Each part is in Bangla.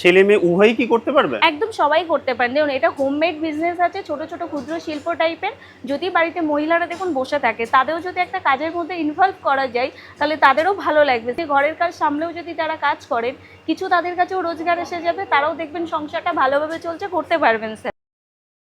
ছেলে মেয়ে উভয়ই কি করতে পারবে? একদম সবাই করতে পারেন দেখুন এটা হোমমেড বিজনেস আছে ছোট ছোট ক্ষুদ্র শিল্প টাইপের যদি বাড়িতে মহিলারা দেখুন বসে থাকে তাদেরও যদি একটা কাজের মধ্যে ইনভলভ করা যায় তাহলে তাদেরও ভালো লাগবে। যে ঘরের কাজ সামলেও যদি তারা কাজ করেন কিছু তাদের কাছেও রোজগার এসে যাবে তারাও দেখবেন সংসারটা ভালোভাবে চলছে করতে পারবেন স্যার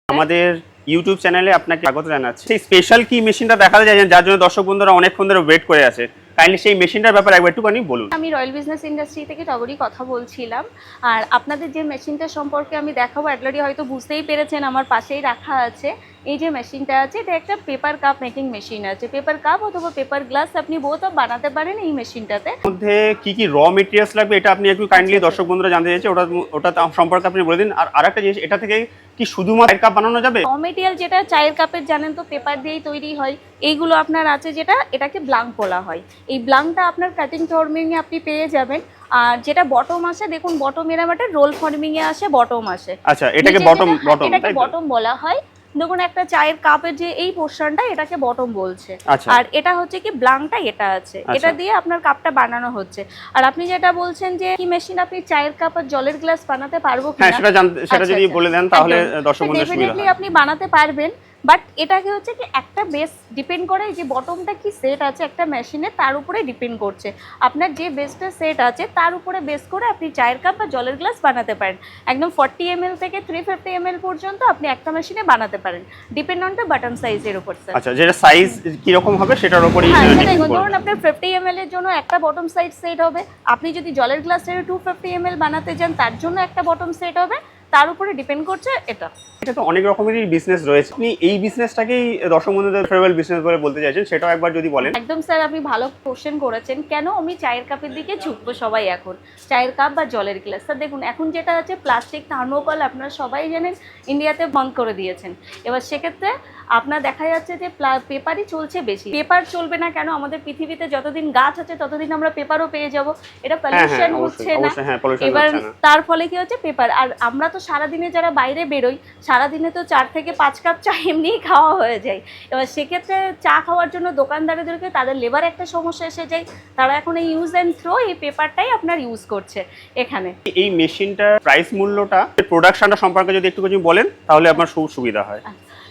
আমাদের ইউটিউব চ্যানেলে আপনাকে স্বাগত জানাচ্ছি। সেই স্পেশাল কি মেশিনটা দেখাতে চাইছেন যার জন্য দর্শক বন্ধুরা অনেকক্ষণ ধরে ওয়েট করে আছে। কাইন্ডলি সেই মেশিনটার ব্যাপারে একবার একটুখানি বলুন। আমি রয়্যাল বিজনেস ইন্ডাস্ট্রি থেকে টগরি কথা বলছিলাম। আর আপনাদের যে মেশিনটা সম্পর্কে আমি দেখাবো অলরেডি হয়তো বুঝতেই পেরেছেন আমার পাশেই রাখা আছে। এই যে মেশিনটা আছে এটা একটা পেপার কাপ মেকিং মেশিন আছে। পেপার কাপ অথবা পেপার গ্লাস আপনি বোথ বানাতে পারেন এই মেশিনটাতে মধ্যে কি কি র মেটেরিয়ালস লাগবে এটা আপনি একটু কাইন্ডলি দর্শক বন্ধুরা জানতে চাইছে ওটা ওটা সম্পর্কে আপনি বলে দিন। আর আরেকটা জিনিস এটা থেকে কি শুধুমাত্র কাপ বানানো যাবে? র মেটেরিয়াল যেটা চায়ের কাপের জানেন তো পেপার দিয়েই তৈরি হয়। এইগুলো আপনার আছে যেটা এটাকে ব্লাঙ্ক বলা হয়। এই ব্লাঙ্কটা আপনার কাটিং ফর্মিংয়ে আপনি পেয়ে যাবেন। আর যেটা বটম আসে দেখুন বটম এরম একটা রোল ফর্মিংয়ে আসে বটম আসে। আচ্ছা এটাকে বটম বটম এটাকে বটম বলা হয়। দেখুন একটা চায়ের কাপের যে এই পোর্শনটা এটাকে বটম বলছে। আচ্ছা। আর এটা হচ্ছে কি ব্লাংটা এটা আছে। আচ্ছা। এটা দিয়ে আপনার কাপটা বানানো হচ্ছে। আর আপনি যেটা বলছেন যে কি মেশিন আপনি চায়ের কাপ আর জলের গ্লাস বানাতে পারব হ্যাঁ কিনা? সেটা জানতে সেটা আচ্ছা, যদি। বলে দেন তাহলে দর্শক বন্ধুদের সুবিধা আপনি বানাতে পারবেন। বাট এটাকে হচ্ছে কি একটা বেস ডিপেন্ড করে যে বটমটা কি সেট আছে একটা মেশিনে তার উপরে ডিপেন্ড করছে। আপনার যে বেসটা সেট আছে তার উপরে বেস করে আপনি চায়ের কাপ বা জলের গ্লাস বানাতে পারেন। একদম ফর্টি এম থেকে থ্রি ফিফটি এম পর্যন্ত আপনি একটা মেশিনে বানাতে পারেন। ডিপেন্ড অন দ্য বাটন সাইজের উপর স্যার আচ্ছা যেটা সাইজ কি রকম হবে সেটার উপরই হ্যাঁ। ধরুন আপনার ফিফটি এম এর জন্য একটা বটম সাইজ সেট হবে। আপনি যদি জলের গ্লাসের টু ফিফটি এম বানাতে চান তার জন্য একটা বটম সেট হবে। তার উপরে ডিপেন্ড করছে এটা। এটা তো অনেক রকমেরই বিজনেস রয়েছে। আপনি এই বিজনেসটাকেই দর্শক বন্ধুদের ফেভারেল বিজনেস বলে বলতে চাইছেন সেটাও একবার যদি বলেন। একদম স্যার আপনি ভালো কোশ্চেন করেছেন। কেন আমি চায়ের কাপের দিকে ঝুঁকবো সবাই এখন? চায়ের কাপ বা জলের গ্লাস স্যার দেখুন এখন যেটা আছে প্লাস্টিক থার্মোকল আপনারা সবাই জানেন ইন্ডিয়াতে বন্ধ করে দিয়েছেন। এবার সেক্ষেত্রে আপনার দেখা যাচ্ছে যে পেপারই চলছে বেশি। পেপার চলবে না কেন? আমাদের পৃথিবীতে যতদিন গাছ আছে ততদিন আমরা পেপারও পেয়ে যাব। এটা হ্যাঁ হ্যাঁ পলিউশন হচ্ছে না। হ্যাঁ পলিউশন এবার তার ফলে কি হচ্ছে? পেপার আর আমরা তো সারাদিনে যারা বাইরে বেরোই সারাদিনে তো চার থেকে পাঁচ কাপ চা এমনিই খাওয়া হয়ে যায়। এবার সেক্ষেত্রে চা খাওয়ার জন্য দোকানদারদেরকে তাদের লেবার একটা সমস্যা এসে যায়। তারা এখন এই ইউজ অ্যান্ড থ্রো এই পেপারটাই আপনার ইউজ করছে এখানে। এই মেশিনটার প্রাইস মূল্যটা প্রোডাকশনটা সম্পর্কে যদি একটু কিছু বলেন তাহলে আপনার সু সুবিধা হয়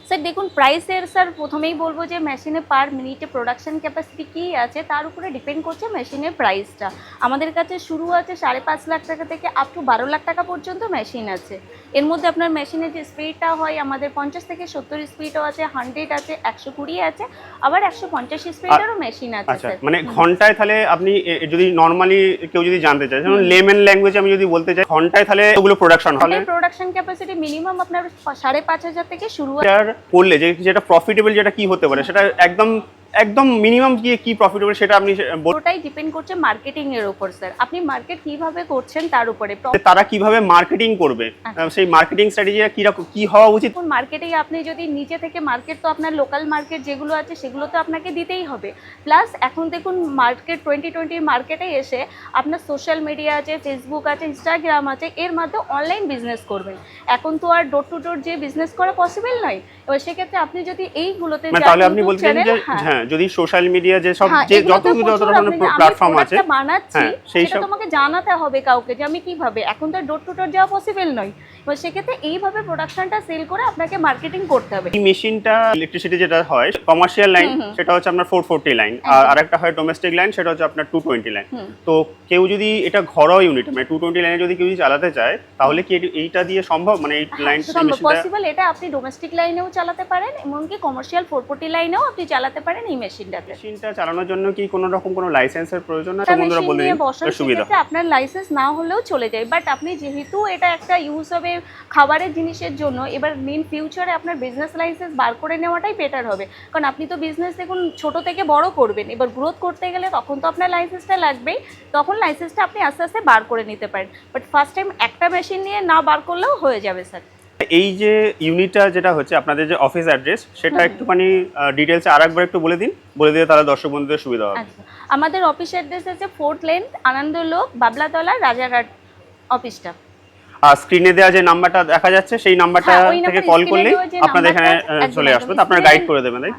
স্যার দেখুন প্রাইসের স্যার প্রথমেই বলব যে মেশিনে পার মিনিটে প্রোডাকশন ক্যাপাসিটি কী আছে তার উপরে ডিপেন্ড করছে মেশিনের প্রাইসটা আমাদের কাছে শুরু আছে সাড়ে পাঁচ লাখ টাকা থেকে আপ টু বারো লাখ টাকা পর্যন্ত মেশিন আছে। এর মধ্যে আপনার মেশিনের যে স্পিডটা হয় আমাদের পঞ্চাশ থেকে সত্তর স্পিডও আছে হান্ড্রেড আছে একশো কুড়ি আছে আবার একশো পঞ্চাশ স্পিডেরও মেশিন আছে আচ্ছা মানে ঘন্টায় তাহলে আপনি যদি নর্মালি কেউ যদি জানতে চায় যেমন লেমেন ল্যাঙ্গুয়েজ আমি যদি বলতে চাই ঘন্টায় তাহলে ওগুলো প্রোডাকশন হলে প্রোডাকশন ক্যাপাসিটি মিনিমাম আপনার সাড়ে পাঁচ হাজার থেকে শুরু করলে যে যেটা প্রফিটেবল যেটা কি হতে পারে সেটা একদম একদম মিনিমাম গিয়ে কি প্রফিট হবে সেটা আপনি পুরোটাই ডিপেন্ড করছে মার্কেটিং এর উপর স্যার আপনি মার্কেট কীভাবে করছেন তার উপরে তারা কীভাবে মার্কেটিং করবে আচ্ছা। সেই মার্কেটিং স্ট্র্যাটেজি কি রকম কি হওয়া উচিত? মার্কেটে আপনি যদি নিচে থেকে মার্কেট তো আপনার লোকাল মার্কেট যেগুলো আছে সেগুলো তো আপনাকে দিতেই হবে। প্লাস এখন দেখুন মার্কেট টোয়েন্টি টোয়েন্টির মার্কেটে এসে আপনার সোশ্যাল মিডিয়া আছে ফেসবুক আছে ইনস্টাগ্রাম আছে এর মাধ্যমে অনলাইন বিজনেস করবেন। এখন তো আর ডোর টু ডোর যে বিজনেস করা পসিবল নয়। এবার সেক্ষেত্রে আপনি যদি এইগুলোতে মানে যান, তাহলে আপনি বলছেন যে হ্যাঁ, হ্যাঁ যদি সোশ্যাল মিডিয়া যে সব হ্যাঁ, যে যত যত ধরনের প্ল্যাটফর্ম আছে বানাচ্ছি হ্যাঁ, সেটা তোমাকে জানাতে হবে কাউকে যে আমি কীভাবে এখন তো ডোর টু ডোর যাওয়া পসিবল নয়। এবার সেক্ষেত্রে এইভাবে প্রোডাকশনটা সেল করে আপনাকে মার্কেটিং করতে হবে। এই মেশিনটা ইলেকট্রিসিটি যেটা হয় কমার্শিয়াল লাইন। সেটা হচ্ছে আপনার ফোর ফোরটি লাইন আর আরেকটা হয় ডোমেস্টিক লাইন সেটা হচ্ছে আপনার টু টোয়েন্টি লাইন তো কেউ যদি এটা ঘরোয়া ইউনিট মানে টু টোয়েন্টি লাইনে যদি কেউ যদি চালাতে চায় তাহলে কি এইটা দিয়ে সম্ভব? মানে এই লাইনটা সম্ভব পসিবল এটা আপনি ডোমেস্টিক লাইনেও চালাতে পারেন এমনকি কমার্শিয়াল ফোর ফোরপোর্টি লাইনেও আপনি চালাতে পারেন এই মেশিনটাতে? মেশিনটা চালানোর জন্য কি কোনো রকম কোনো লাইসেন্সের প্রয়োজন একটা বন্ধুরা বলে দিন সুবিধা। আপনার লাইসেন্স না হলেও চলে যায়। বাট আপনি যেহেতু এটা একটা ইউজ হবে খাবারের জিনিসের জন্য এবার মেন ফিউচারে আপনার বিজনেস লাইসেন্স বার করে নেওয়াটাই বেটার হবে। কারণ আপনি তো বিজনেস দেখুন ছোট থেকে বড় করবেন। এবার গ্রোথ করতে গেলে তখন তো আপনার লাইসেন্সটা লাগবেই। তখন লাইসেন্সটা আপনি আস্তে আস্তে বার করে নিতে পারেন। বাট ফার্স্ট টাইম একটা মেশিন নিয়ে না বার করলেও হয়ে যাবে স্যার এই যে ইউনিটটা যেটা হচ্ছে আপনাদের যে অফিস অ্যাড্রেস সেটা। একটুখানি ডিটেলসে আরেকবার একটু বলে দিন। বলে দিলে তাহলে দর্শক বন্ধুদের সুবিধা হবে। আচ্ছা। আমাদের অফিস অ্যাড্রেস আছে ফোর্থ লেন্থ আনন্দলোক বাবলাতলা রাজারহাট অফিসটা আর স্ক্রিনে দেওয়া যে নাম্বারটা দেখা যাচ্ছে সেই নাম্বারটা হ্যাঁ, থেকে কল করলে আপনাদের এখানে চলে আসবে। আপনারা গাইড করে দেবেন তাই?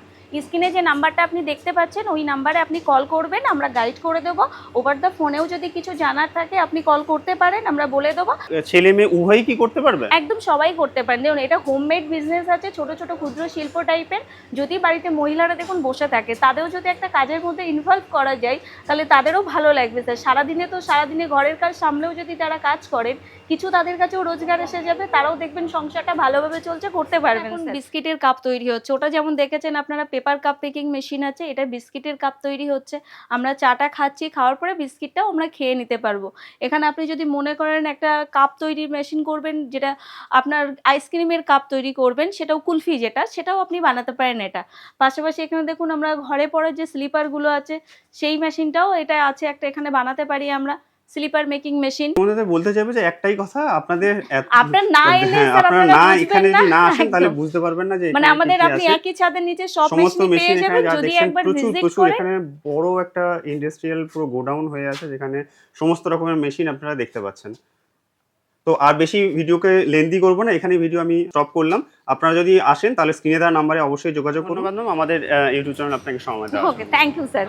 স্ক্রিনে যে নাম্বারটা আপনি দেখতে পাচ্ছেন ওই নাম্বারে আপনি কল করবেন আমরা গাইড করে দেবো। ওভার দ্য ফোনেও যদি কিছু জানার থাকে আপনি কল করতে পারেন আমরা বলে দেবো। ছেলে মেয়ে উভয়ই কি করতে পারবে? একদম সবাই করতে পারেন। দেখুন এটা হোমমেড বিজনেস আছে ছোট ছোট ক্ষুদ্র শিল্প টাইপের যদি বাড়িতে মহিলারা দেখুন বসে থাকে তাদেরও যদি একটা কাজের মধ্যে ইনভলভ করা যায় তাহলে তাদেরও ভালো লাগবে স্যার সারাদিনে তো সারাদিনে ঘরের কাজ সামলেও যদি তারা কাজ করেন কিছু তাদের কাছেও রোজগার এসে যাবে তারাও দেখবেন সংসারটা ভালোভাবে চলছে করতে পারবেন এখন বিস্কিটের কাপ তৈরি হচ্ছে। ওটা যেমন দেখেছেন আপনারা পেপার কাপ পেকিং মেশিন আছে, এটা বিস্কিটের কাপ তৈরি হচ্ছে। আমরা চাটা খাচ্ছি, খাওয়ার পরে বিস্কিটটাও আমরা খেয়ে নিতে পারব। এখানে আপনি যদি মনে করেন একটা কাপ তৈরির মেশিন করবেন, যেটা আপনার আইসক্রিমের কাপ তৈরি করবেন, সেটাও কুলফি যেটা, সেটাও আপনি বানাতে পারেন এটা। পাশাপাশি এখানে দেখুন, আমরা ঘরে পড়ার যে স্লিপারগুলো আছে, সেই মেশিনটাও এটা আছে একটা, এখানে বানাতে পারি আমরা। Slipper making machine. তোমাদের বলতে চাইবে যে একটাই কথা আপনাদের আপনার না এলে হ্যাঁ, স্যার আপনারা না এখানে যদি না। আসেন তাহলে বুঝতে পারবেন না যে মানে আমাদের আপনি একই ছাদের নিচে সব সমস্ত মেশিন পেয়ে যাবেন। যদি দেখছেন একবার প্রচুর ভিজিট প্রচুর করেন এখানে বড় একটা ইন্ডাস্ট্রিয়াল পুরো গোডাউন হয়ে আছে যেখানে সমস্ত রকমের মেশিন আপনারা দেখতে পাচ্ছেন। তো আর বেশি ভিডিওকে লেন্দি করব না এখানে ভিডিও আমি স্টপ করলাম। আপনারা যদি আসেন তাহলে স্ক্রিনে দেওয়া নাম্বারে অবশ্যই যোগাযোগ করুন। আমাদের ইউটিউব চ্যানেল আপনাকে সময় দেওয়া ওকে থ্যাংক ইউ স্যার